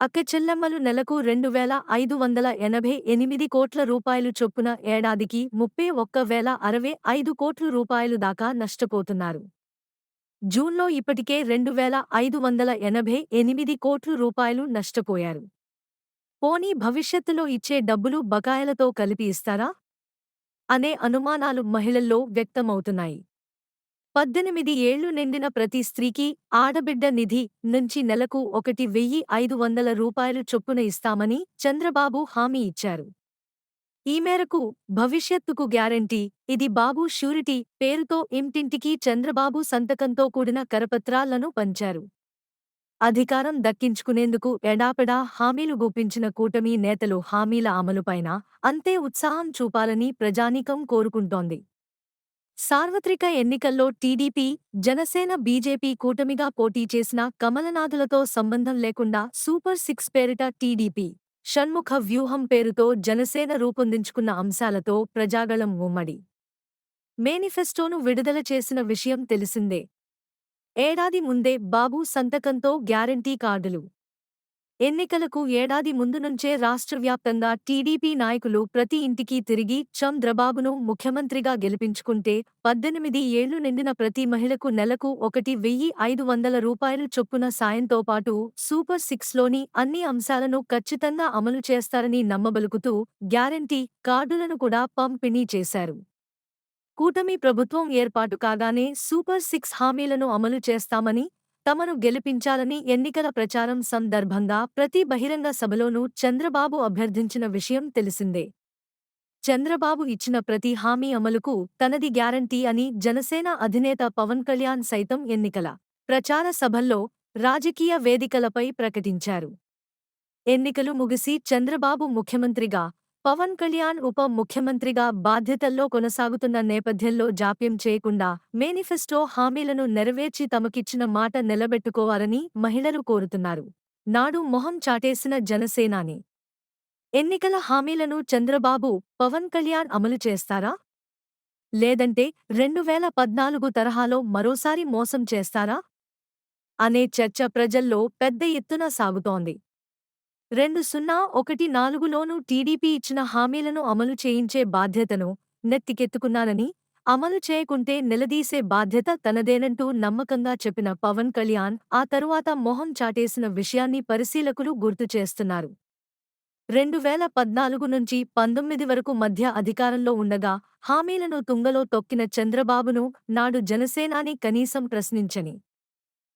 అక్కచెల్లమ్మలు నెలకు రెండు వేల ఐదు వందల ఎనభై ఎనిమిది కోట్ల రూపాయలు చొప్పున ఏడాదికి ముప్పై ఒక్క వేల అరవై ఐదు కోట్లు రూపాయలు దాకా నష్టపోతున్నారు. జూన్లో ఇప్పటికే రెండు వేల ఐదు వందల ఎనభై ఎనిమిది కోట్లు రూపాయలు నష్టపోయారు. పోనీ భవిష్యత్తులో ఇచ్చే డబ్బులు బకాయిలతో కలిపి ఇస్తారా? అనే అనుమానాలు మహిళల్లో వ్యక్తమవుతున్నాయి. పద్దెనిమిది ఏళ్ళు నిండిన ప్రతి స్త్రీకి ఆడబిడ్డ నిధి నుంచి నెలకు ఒకటి వెయ్యి ఐదు వందల రూపాయలు చొప్పున ఇస్తామని చంద్రబాబు హామీ ఇచ్చారు. ఈ మేరకు భవిష్యత్తుకు గ్యారంటీ ఇది బాబు షూరిటీ పేరుతో ఇంటింటికి చంద్రబాబు సంతకంతో కూడిన కరపత్రాలను పంచారు. అధికారం దక్కించుకునేందుకు ఎడాపెడా హామీలు గుప్పించిన కూటమి నేతలు హామీల అమలుపైన అంతే ఉత్సాహం చూపాలని ప్రజానీకం కోరుకుంటోంది. సార్వత్రిక ఎన్నికల్లో టీడీపీ జనసేన బీజేపీ కూటమిగా పోటీ చేసిన కమలనాథులతో సంబంధం లేకుండా సూపర్ సిక్స్ పేరిట టీడీపీ షణ్ముఖ వ్యూహం పేరుతో జనసేన రూపొందించుకున్న అంశాలతో ప్రజాగళం ఉమ్మడి మేనిఫెస్టోను విడుదల చేసిన విషయం తెలిసిందే. ఏడాది ముందే బాబు సంతకంతో గ్యారంటీ కార్డులు ఎన్నికలకు ఏడాది ముందు నుంచే రాష్ట్రవ్యాప్తంగా టీడీపీ నాయకులు ప్రతి ఇంటికి తిరిగి చంద్రబాబును ముఖ్యమంత్రిగా గెలిపించుకుంటే పద్దెనిమిది ఏళ్ళు నిండిన ప్రతి మహిళకు నెలకు ఒకటి వెయ్యి ఐదు వందల రూపాయలు చొప్పున సాయంతో పాటు సూపర్ సిక్స్లోని అన్ని అంశాలను ఖచ్చితంగా అమలు చేస్తారని నమ్మబలుకుతూ గ్యారంటీ కార్డులను కూడా పంపిణీ చేశారు. కూటమి ప్రభుత్వం ఏర్పాటు కాగానే సూపర్ సిక్స్ హామీలను అమలు చేస్తామని తమను గెలిపించాలని ఎన్నికల ప్రచారం సందర్భంగా ప్రతి బహిరంగ సభలోనూ చంద్రబాబు అభ్యర్థించిన విషయం తెలిసిందే. చంద్రబాబు ఇచ్చిన ప్రతి హామీ అమలుకు తనది గ్యారంటీ అని జనసేన అధినేత పవన్ కళ్యాణ్ సైతం ఎన్నికల ప్రచార సభల్లో రాజకీయ వేదికలపై ప్రకటించారు. ఎన్నికలు ముగిసి చంద్రబాబు ముఖ్యమంత్రిగా పవన్ కళ్యాణ్ ఉప ముఖ్యమంత్రిగా బాధ్యతల్లో కొనసాగుతున్న నేపథ్యంలో జాప్యం చేయకుండా మేనిఫెస్టో హామీలను నెరవేర్చి తమకిచ్చిన మాట నిలబెట్టుకోవాలని మహిళలు కోరుతున్నారు. నాడు మొహం చాటేసిన జనసేనాని. ఎన్నికల హామీలను చంద్రబాబు పవన్ కళ్యాణ్ అమలు చేస్తారా? లేదంటే రెండు వేల పద్నాలుగు తరహాలో మరోసారి మోసం చేస్తారా? అనే చర్చ ప్రజల్లో పెద్ద ఎత్తున సాగుతోంది. రెండు సున్నా ఒకటి నాలుగులోనూ టీడీపీ ఇచ్చిన హామీలను అమలు చేయించే బాధ్యతను నెత్తికెత్తుకున్నానని అమలు చేయకుంటే నిలదీసే బాధ్యత తనదేనంటూ నమ్మకంగా చెప్పిన పవన్ కళ్యాణ్ ఆ తరువాత మొహం చాటేసిన విషయాన్ని పరిశీలకులు గుర్తు చేస్తున్నారు. రెండు వేల పద్నాలుగు నుంచి పంతొమ్మిది వరకు మధ్య అధికారంలో ఉండగా హామీలను తుంగలో తొక్కిన చంద్రబాబును నాడు జనసేనాని కనీసం ప్రశ్నించని